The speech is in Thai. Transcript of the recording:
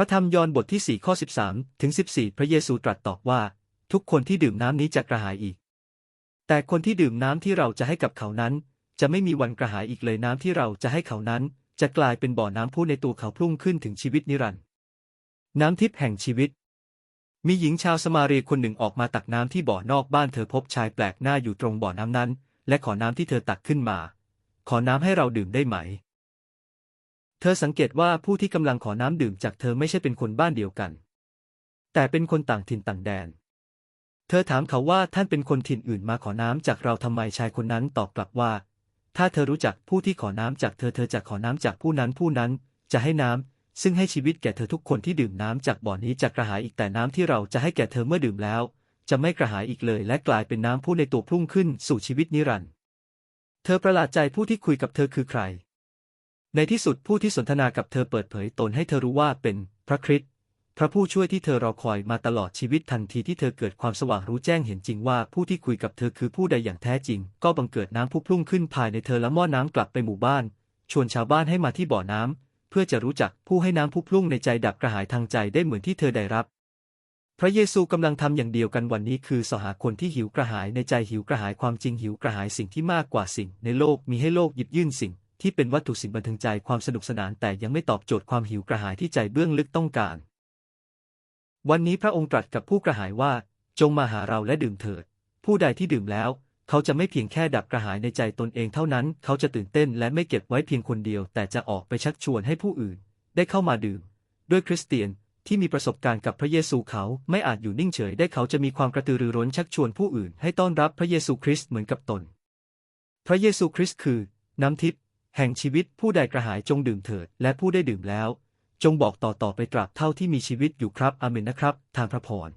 ระธรรมยอห์นบทที่ 4 ข้อ 13 ถึง 14 พระเยซูตรัสตอบว่า ทุกคนที่ดื่มน้ำนี้จะกระหายอีก แต่คนที่ดื่มน้ำที่เราจะให้กับเขานั้น จะไม่มีวันกระหายอีกเลยน้ำที่เราจะให้เขานั้น จะกลายเป็นบ่อน้ำพุในตัวเขาพุ่งขึ้นถึงชีวิตนิรันดร์น้ำทิพย์แห่งชีวิต มีหญิงชาวสมาเรียคนหนึ่งออกมาตักน้ำที่บ่อนอกบ้านเธอพบชายแปลกหน้าอยู่ตรงบ่อน้ำนั้น และขอน้ำที่เธอตักขึ้นมา ขอน้ำให้เราดื่มได้ไหม เธอสังเกตว่าผู้ที่กำลังขอน้ำดื่มจากเธอไม่ใช่เป็นคนบ้านเดียวกัน แต่เป็นคนต่างถิ่นต่างแดน เธอถามเขาว่าท่านเป็นคนถิ่นอื่นมาขอน้ำจากเราทำไมชายคนนั้นตอบกลับว่า ถ้าเธอรู้จักผู้ที่ขอน้ำจากเธอเธอจะขอน้ำจากผู้นั้นผู้นั้นจะให้น้ำซึ่งให้ชีวิตแก่เธอทุกคนที่ดื่มน้ำจากบ่อนี้จะกระหายอีกแต่น้ำที่เราจะให้แก่เธอเมื่อดื่มแล้ว จะไม่กระหายอีกเลย และกลายเป็นน้ำผู้ในตัวพุ่งขึ้นสู่ชีวิตนิรันดร์เธอประหลาดใจผู้ที่คุยกับเธอคือใคร ในที่สุดผู้ที่สนทนากับเธอเปิดเผยตนให้เธอรู้ว่าเป็นพระคริสต์พระผู้ช่วยที่เธอรอคอยมาตลอดชีวิตทันทีที่เธอเกิดความสว่างรู้แจ้งเห็นจริงว่าผู้ที่คุยกับเธอคือผู้ใดอย่างแท้จริง ก็บังเกิดน้ำพุ่งขึ้นภายในเธอและหม้อน้ำกลับไปหมู่บ้าน ชวนชาวบ้านให้มาที่บ่อน้ำเพื่อจะรู้จักผู้ให้น้ำพุ่งในใจดับกระหายทางใจได้เหมือนที่เธอได้รับ พระเยซูกำลังทำอย่างเดียวกันวันนี้คือสหาคนที่หิวกระหายในใจหิวกระหายความจริงหิวกระหายสิ่งที่มากกว่าสิ่ง ในโลกมีให้โลกหยิบยื่นสิ่ง ที่เป็นวัตถุสิ่งบันเทิงใจความสนุกสนานแต่ยังไม่ตอบโจทย์ความหิวกระหายที่ใจเบื้องลึกต้องการ วันนี้พระองค์ตรัสกับผู้กระหายว่า จงมาหาเราและดื่มเถิด ผู้ใดที่ดื่มแล้ว เขาจะไม่เพียงแค่ดับกระหายในใจตนเองเท่านั้น เขาจะตื่นเต้นและไม่เก็บไว้เพียงคนเดียว แต่จะออกไปชักชวนให้ผู้อื่น ได้เข้ามาดื่ม ด้วยคริสเตียนที่มีประสบการณ์กับพระเยซูเขาไม่อาจอยู่นิ่งเฉยได้เขาจะมีความกระตือรือร้นชักชวนผู้อื่น ให้ต้อนรับพระเยซูคริสต์เหมือนกับตน พระเยซูคริสต์คือน้ำทิพย์ แห่งชีวิตผู้ใดกระหายจงดื่มเถิด และผู้ได้ดื่มแล้ว จงบอกต่อๆไปตราบเท่าที่มีชีวิตอยู่ครับอเมนนะครับ ทางพระพร